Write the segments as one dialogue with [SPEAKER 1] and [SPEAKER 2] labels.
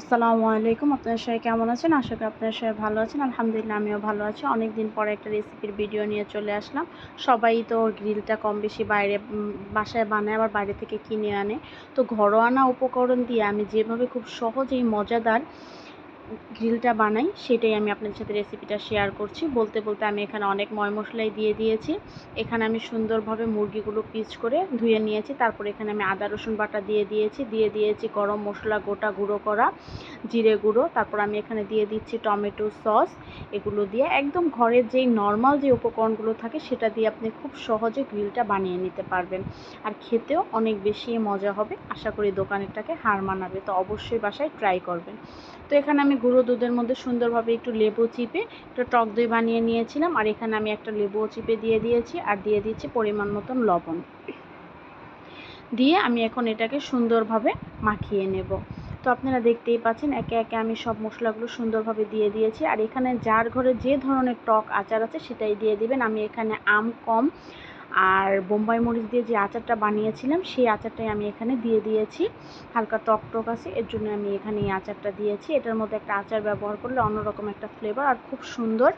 [SPEAKER 1] আসসালামু আলাইকুম। আপনার সবাই কেমন আছেন? আশা করি আপনার সবাই ভালো আছেন। আলহামদুলিল্লাহ, আমিও ভালো আছি। অনেক দিন পরে একটা রেসিপির ভিডিও নিয়ে চলে আসলাম। সবাই তো গ্রিলটা কম বেশি বাইরে বাসায় বানায়, আবার বাইরে থেকে কিনে আনে। তো ঘরোয়ানা উপকরণ দিয়ে আমি যেভাবে খুব সহজেই মজাদার গ্রিলটা বানাই, সেটাই আমি আপনাদের সাথে রেসিপিটা শেয়ার করছি। বলতে বলতে আমি এখানে অনেক ময় মশলাই দিয়ে দিয়েছি। এখানে আমি সুন্দরভাবে মুরগিগুলো পিচ করে ধুয়ে নিয়েছি। তারপর এখানে আমি আদা, রসুন বাটা দিয়ে দিয়েছি। দিয়ে দিয়েছি গরম মশলা, গোটা গুঁড়ো করা জিরে গুঁড়ো। তারপর আমি এখানে দিয়ে দিচ্ছি টমেটো সস। এগুলো দিয়ে একদম ঘরের যেই নর্মাল যে উপকরণগুলো থাকে, সেটা দিয়ে আপনি খুব সহজে গ্রিলটা বানিয়ে নিতে পারবেন। আর খেতেও অনেক বেশি মজা হবে। আশা করি দোকানেরটাকে হার মানাবে। তো অবশ্যই বাসায় ট্রাই করবেন। তো এখানে আমি গুঁড়ো দুধের মধ্যে সুন্দরভাবে একটু লেবু চিপে একটু টক দই বানিয়ে নিয়েছিলাম, আর এখানে আমি একটা লেবুও চিপে দিয়ে দিয়েছি আর দিয়ে দিচ্ছি পরিমাণ মতন লবণ। দিয়ে আমি এখন এটাকে সুন্দরভাবে মাখিয়ে নেব। তো আপনারা দেখতেই পাচ্ছেন, একে একে আমি সব মশলাগুলো সুন্দরভাবে দিয়ে দিয়েছি, আর এখানে যার ঘরে যে ধরনের টক আচার আছে সেটাই দিয়ে দিবেন। আমি এখানে আম কম আর বোম্বাই মরিচ দিয়ে যে আচারটা বানিয়েছিলাম, সেই আচারটাই আমি এখানে দিয়ে দিয়েছি। হালকা টক টক আছে, এর জন্য আমি এখানে এই আচারটা দিয়েছি। এটার মধ্যে একটা আচার ব্যবহার করলে অন্যরকম একটা ফ্লেভার আর খুব সুন্দর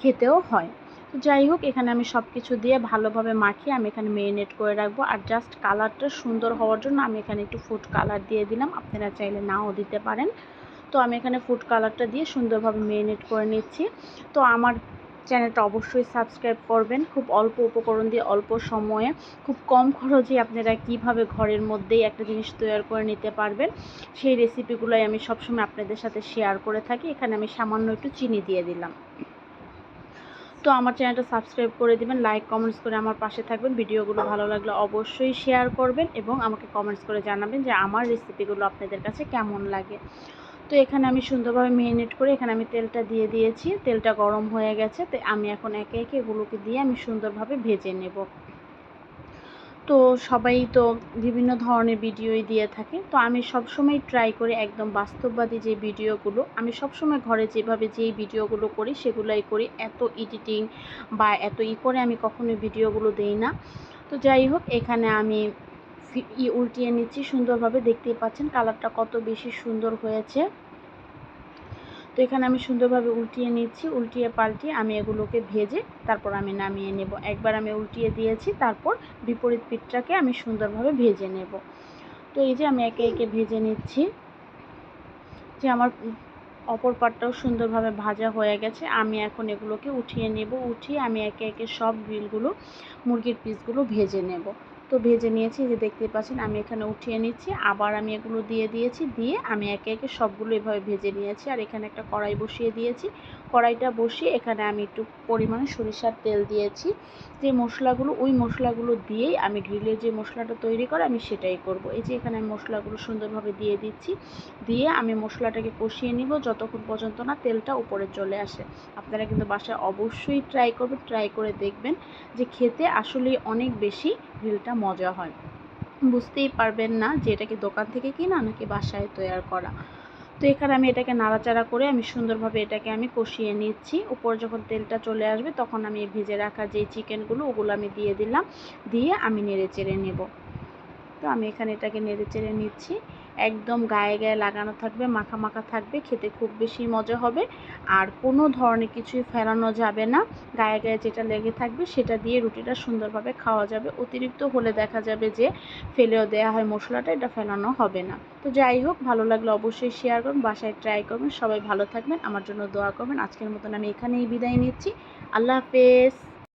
[SPEAKER 1] খেতেও হয়। তো যাই হোক, এখানে আমি সব কিছু দিয়ে ভালোভাবে মাখিয়ে আমি এখানে মেরিনেট করে রাখব। আর জাস্ট কালারটা সুন্দর হওয়ার জন্য আমি এখানে একটু ফুড কালার দিয়ে দিলাম। আপনারা চাইলে নাও দিতে পারেন। তো আমি এখানে ফুড কালারটা দিয়ে সুন্দরভাবে মেরিনেট করে নিচ্ছি। তো আমার চ্যানেলটা অবশ্যই সাবস্ক্রাইব করবেন। খুব অল্প উপকরণ দিয়ে অল্প সময়ে খুব কম খরচে আপনারা কীভাবে ঘরের মধ্যেই একটা জিনিস তৈরি করে নিতে পারবেন, সেই রেসিপিগুলোই আমি সবসময় আপনাদের সাথে শেয়ার করে থাকি। এখানে আমি সামান্য একটু চিনি দিয়ে দিলাম। তো আমার চ্যানেলটা সাবস্ক্রাইব করে দিবেন লাইক কমেন্টস করে আমার পাশে থাকবেন। ভিডিওগুলো ভালো লাগলে অবশ্যই শেয়ার করবেন এবং আমাকে কমেন্টস করে জানাবেন যে আমার রেসিপিগুলো আপনাদের কাছে কেমন লাগে। তো এখানে আমি সুন্দরভাবে মেরিনেট করে এখানে আমি তেলটা দিয়ে দিয়েছি। তেলটা গরম হয়ে গেছে, তো আমি এখন একে একে এগুলোকে দিয়ে আমি সুন্দরভাবে ভেজে নেব। তো সবাই তো বিভিন্ন ধরনের ভিডিওই দিয়ে থাকে, তো আমি সবসময় ট্রাই করি একদম বাস্তববাদী যে ভিডিওগুলো, আমি সবসময় ঘরে যেভাবে যেই ভিডিওগুলো করি সেগুলোই করি। এত এডিটিং বা এত ই করে আমি কখনোই ভিডিওগুলো দেই না। তো যাই হোক, এখানে আমি উল্টিয়ে নিচ্ছি, সুন্দরভাবে দেখতেই পাচ্ছেন কালারটা কত বেশি সুন্দর হয়েছে। তো এখানে আমি সুন্দরভাবে উল্টিয়ে নিচ্ছি, উল্টিয়ে পাল্টিয়ে আমি এগুলোকে ভেজে তারপর আমি নামিয়ে নেব। একবার আমি উল্টিয়ে দিয়েছি, তারপর বিপরীত পিঠটাকে আমি সুন্দরভাবে ভেজে নেব। তো এই যে আমি একে একে ভেজে নিচ্ছি। যে আমার অপর পাটটাও সুন্দরভাবে ভাজা হয়ে গেছে, আমি এখন এগুলোকে উঠিয়ে নেব, উঠিয়ে আমি একে একে সব গ্রিলগুলো, মুরগির পিসগুলো ভেজে নেব। তো ভেজে নিয়েছি যে দেখতে পাচ্ছেন, আমি এখানে উঠিয়ে নিচ্ছি। আবার আমি এগুলো দিয়ে দিয়েছি, দিয়ে আমি একে একে সবগুলো এভাবে ভেজে নিয়েছি। আর এখানে একটা কড়াই বসিয়ে দিয়েছি। কড়াইটা বসিয়ে এখানে আমি একটু পরিমাণে সরিষার তেল দিয়েছি। যে মশলাগুলো, ওই মশলাগুলো দিয়েই আমি গ্রিলের যে মশলাটা তৈরি করে, আমি সেটাই করব। এই যে এখানে আমি মশলাগুলো সুন্দরভাবে দিয়ে দিচ্ছি। দিয়ে আমি মশলাটাকে কষিয়ে নিব, যতক্ষণ পর্যন্ত না তেলটা উপরে চলে আসে। আপনারা কিন্তু বাসায় অবশ্যই ট্রাই করবেন, ট্রাই করে দেখবেন যে খেতে আসলেই অনেক বেশি গ্রিলটা মজা হয়। বুঝতেই পারবেন না যে এটাকে দোকান থেকে কিনা নাকি বাসায় তৈরি করা। তো এখানে আমি এটাকে নাড়াচাড়া করে আমি সুন্দরভাবে এটাকে আমি কষিয়ে নিচ্ছি। উপর যখন তেলটা চলে আসবে তখন আমি ভেজে রাখা যে চিকেনগুলো ওগুলো আমি দিয়ে দিলাম। দিয়ে আমি নেড়ে চেড়ে নেব। তো আমি এখানে এটাকে নেড়ে চেড়ে নিচ্ছি। একদম গায়ে গায়ে লাগানো থাকবে, মাখা মাখা থাকবে, খেতে খুব বেশি মজা হবে। আর কোনো ধরনের কিছুই ফেলানো যাবে না। গায়ে গায়ে যেটা লেগে থাকবে সেটা দিয়ে রুটিটা সুন্দরভাবে খাওয়া যাবে। অতিরিক্ত হলে দেখা যাবে যে ফেলেও দেওয়া হয় মশলাটা, এটা ফেলানো হবে না। তো যাই হোক, ভালো লাগলে অবশ্যই শেয়ার করুন, বাসায় ট্রাই করবেন। সবাই ভালো থাকবেন। আমার জন্য দোয়া করবেন। আজকের মতন আমি এখানেই বিদায় নিচ্ছি। আল্লাহ হাফেজ।